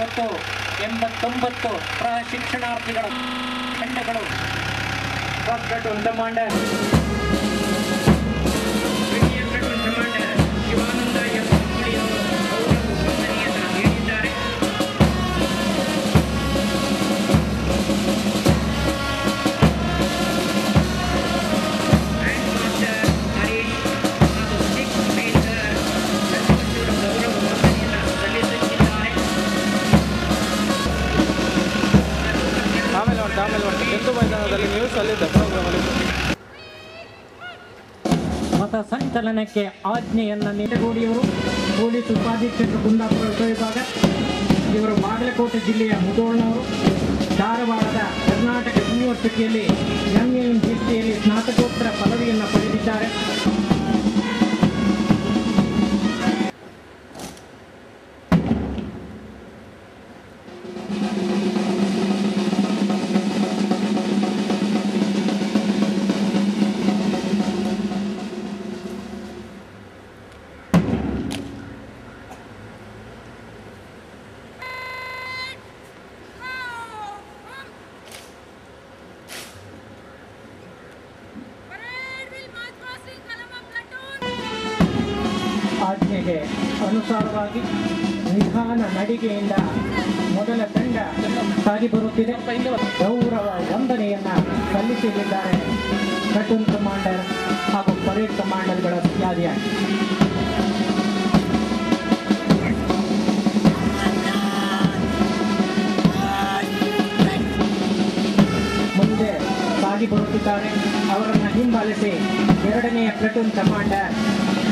ಮತ್ತು ಎಂಬತ್ತೊಂಬತ್ತು ಪ್ರಶಿಕ್ಷಣಾರ್ಥಿಗಳ ತಂಡಗಳು. ಮತ ಸಂಚಲನಕ್ಕೆ ಆಜ್ಞೆಯನ್ನು ನೀಡಗೋಡಿಯವರು, ಪೊಲೀಸ್ ಉಪಾಧೀಕ್ಷಕರು ಕುಂದಾಪುರ ಉಪವಿಭಾಗ, ಇವರು ಬಾಗಲಕೋಟೆ ಜಿಲ್ಲೆಯ ಮುದೋಳ್ನವರು ಧಾರವಾಡದ ಕರ್ನಾಟಕ ಯೂನಿವರ್ಸಿಟಿಯಲ್ಲಿ ಎಂ ಹಿಸ್ಟ್ರಿಯಲ್ಲಿ ಆಜ್ಞೆಗೆ ಅನುಸಾರವಾಗಿ ನಿಧಾನ ನಡಿಗೆಯಿಂದ ಮೊದಲ ತಂಡ ಸಾಗಿ ಬರುತ್ತಿದೆ. ಗೌರವ ವಂದನೆಯನ್ನ ಸಲ್ಲಿಸಲಿದ್ದಾರೆ ಕಟೂನ್ ಕಮಾಂಡರ್ ಹಾಗೂ ಪರೇಡ್ ಕಮಾಂಡರ್ಗಳ ಇತ್ಯಾದಿಯಾಗಿ ಮುಂದೆ ಸಾಗಿ ಬರುತ್ತಿದ್ದಾರೆ. ಅವರನ್ನು ಹಿಂಬಾಲಿಸಿ ಎರಡನೆಯ platoon commander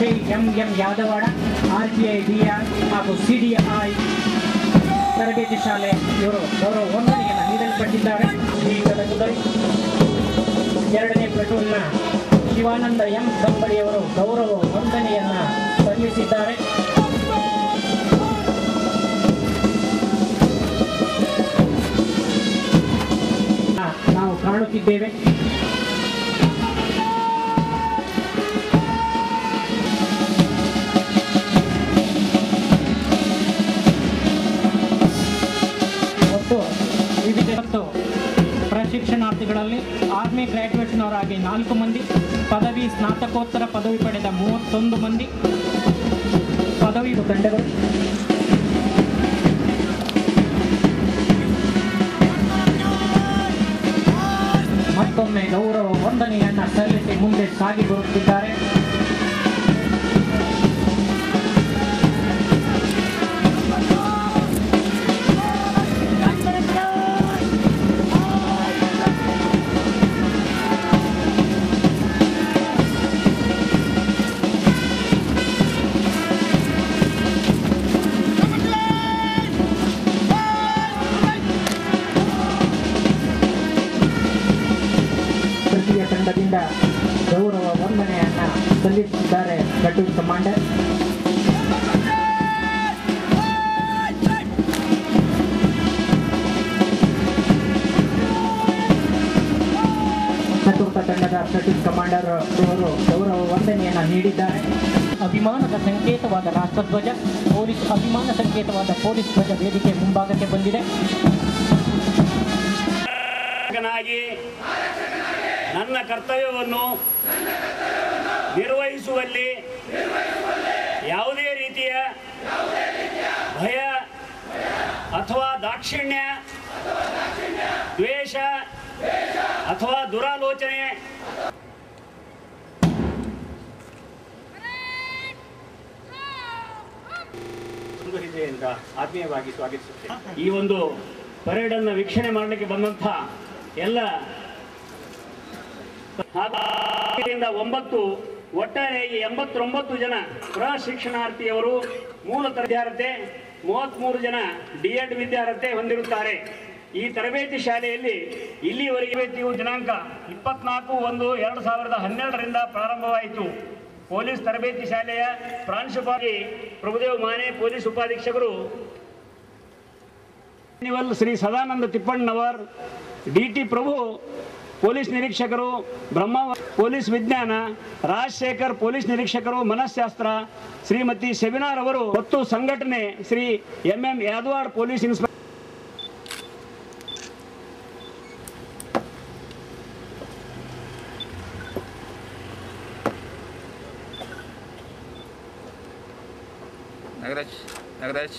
Shri M M Yadavad, R P I, D R ಹಾಗೂ ಸಿ ಡಿ ಐ ತರಬೇತಿ ಶಾಲೆ ಇವರು ಗೌರವ ವಂದನೆಯನ್ನು ನೀಡಲ್ಪಟ್ಟಿದ್ದಾರೆ. ಈ ಗದಗದಲ್ಲಿ ಎರಡನೇ ಪ್ಲಟೂನ್ನ ಶಿವಾನಂದ ಎಂ ಕಂಬಳಿಯವರು ಗೌರವ ವಂದನೆಯನ್ನು ಸಲ್ಲಿಸಿದ್ದಾರೆ. ನಾವು ಕಾಣುತ್ತಿದ್ದೇವೆ. ಆರ್ಮಿ ಗ್ರಾಜ್ಯುಯೇಷನ್ವರಾಗಿ ನಾಲ್ಕು ಮಂದಿ, ಪದವಿ ಸ್ನಾತಕೋತ್ತರ ಪದವಿ ಪಡೆದ ಮೂವತ್ತೊಂದು ಮಂದಿ. ಪದವಿ ತಂಡಗಳು ಮತ್ತೊಮ್ಮೆ ಗೌರವ ವಂದನೆಯನ್ನು ಸಲ್ಲಿಸಿ ಮುಂದೆ ಸಾಗಿ ಬರುತ್ತಿದ್ದಾರೆ. ತೃತೀಯ ಗೌರವ, ವಂದನೆಯನ್ನ ಸಲ್ಲಿಸುತ್ತಿದ್ದಾರೆ ಪ್ಲಟೂನ್ ಕಮಾಂಡರ್ ಚತುರ್ಥ ತಂಡದ ಪ್ಲಟೂನ್ ಕಮಾಂಡರ್ ಅವರು ಗೌರವ, ವಂದನೆಯನ್ನ ನೀಡಿದ್ದಾರೆ. ಅಭಿಮಾನದ ಸಂಕೇತವಾದ ರಾಷ್ಟ್ರಧ್ವಜ, ಪೊಲೀಸ್, ಅಭಿಮಾನ ಸಂಕೇತವಾದ ಪೊಲೀಸ್ ಧ್ವಜ ವೇದಿಕೆ ಮುಂಭಾಗಕ್ಕೆ ಬಂದಿದೆ. ನಾಯಕನಾಗಿ ನನ್ನ ಕರ್ತವ್ಯವನ್ನು ನಿರ್ವಹಿಸುವಲ್ಲಿ ಯಾವುದೇ ರೀತಿಯ ಭಯ ಅಥವಾ ದಾಕ್ಷಿಣ್ಯ, ದ್ವೇಷ ಅಥವಾ ದುರಾಲೋಚನೆ ಆತ್ಮೀಯವಾಗಿ ಸ್ವಾಗತಿಸುತ್ತೇನೆ. ಈ ಒಂದು ಪರೇಡ್ ವೀಕ್ಷಣೆ ಮಾಡಲಿಕ್ಕೆ ಬಂದಂಥ ಎಲ್ಲ ಒಂಬತ್ತು ಒಟ್ಟಾರೆಯಾಗಿ ಎಂಬತ್ತೊಂಬತ್ತು ಜನ ಪ್ರಶಿಕ್ಷಣಾರ್ಥಿಯವರು ಮೂಲ ವಿದ್ಯಾರ್ಥಿ ಮೂವತ್ತ್ಮೂರು ಜನ ಡಿ ಎಡ್ ವಿದ್ಯಾರ್ಥಿ ಹೊಂದಿರುತ್ತಾರೆ. ಈ ತರಬೇತಿ ಶಾಲೆಯಲ್ಲಿ ಇಲ್ಲಿವರೆಗೆ ದಿನಾಂಕ ಇಪ್ಪತ್ನಾಲ್ಕು ಒಂದು ಎರಡು ಸಾವಿರದ ಹನ್ನೆರಡರಿಂದ ಪ್ರಾರಂಭವಾಯಿತು. ಪೊಲೀಸ್ ತರಬೇತಿ ಶಾಲೆಯ ಪ್ರಾಂಶುಪಾಲಿ Prabhudev Mane, police ಉಪಾಧೀಕ್ಷಕರು. Shri Sadananda Tippannanavar D T Prabhu, police ನಿರೀಕ್ಷಕರು, ಬ್ರಹ್ಮ, ಪೊಲೀಸ್ ವಿಜ್ಞಾನ, ರಾಜಶೇಖರ್ ಪೊಲೀಸ್ ನಿರೀಕ್ಷಕರು ಮನಃಶಾಸ್ತ್ರ ಶ್ರೀಮತಿ ಸೆಮಿನಾರ್ ಅವರು ಮತ್ತು ಸಂಘಟನೆ Shri M M Yadavad police inspector Nagaraj Nagaraj.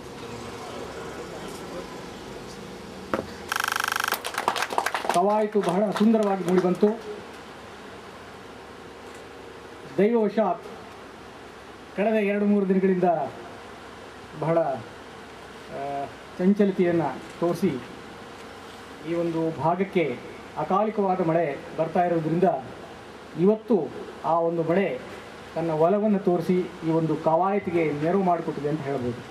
ಕವಾಯತು ಬಹಳ ಸುಂದರವಾಗಿ ಮೂಡಿಬಂತು ದೈವವಶಾತ್ ಕಳೆದ ಎರಡು ಮೂರು ದಿನಗಳಿಂದ ಬಹಳ ಚಂಚಲತೆಯನ್ನು ತೋರಿಸಿ ಈ ಒಂದು ಭಾಗಕ್ಕೆ ಅಕಾಲಿಕವಾದ ಮಳೆ ಬರ್ತಾ ಇರೋದ್ರಿಂದ ಇವತ್ತು ಆ ಒಂದು ಮಳೆ ತನ್ನ ಒಲವನ್ನು ತೋರಿಸಿ ಈ ಒಂದು ಕವಾಯತಿಗೆ ನೆರವು ಮಾಡಿಕೊಟ್ಟಿದೆ ಅಂತ ಹೇಳ್ಬೋದು.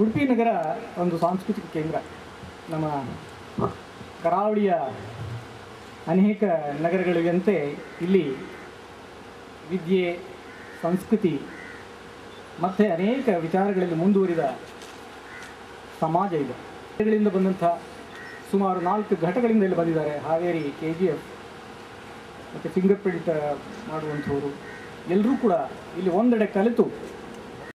ಉಡುಪಿ ನಗರ ಒಂದು ಸಾಂಸ್ಕೃತಿಕ ಕೇಂದ್ರ. ನಮ್ಮ ಕರಾವಳಿಯ ಅನೇಕ ನಗರಗಳಿಗಂತೆ ಇಲ್ಲಿ ವಿದ್ಯೆ, ಸಂಸ್ಕೃತಿ ಮತ್ತು ಅನೇಕ ವಿಚಾರಗಳಲ್ಲಿ ಮುಂದುವರಿದ ಸಮಾಜ ಇದೆ. ಗಳಿಂದ ಬಂದಂಥ ಸುಮಾರು ನಾಲ್ಕು ಘಟಕಗಳಿಂದ ಇಲ್ಲಿ ಬಂದಿದ್ದಾರೆ. ಹಾವೇರಿ, ಕೆ ಜಿ ಎಫ್ ಮತ್ತು ಫಿಂಗರ್ ಪ್ರಿಂಟ್ ಮಾಡುವಂಥವರು. ಎಲ್ಲರೂ ಕೂಡ ಇಲ್ಲಿ ಒಂದೆಡೆ ಕಲಿತು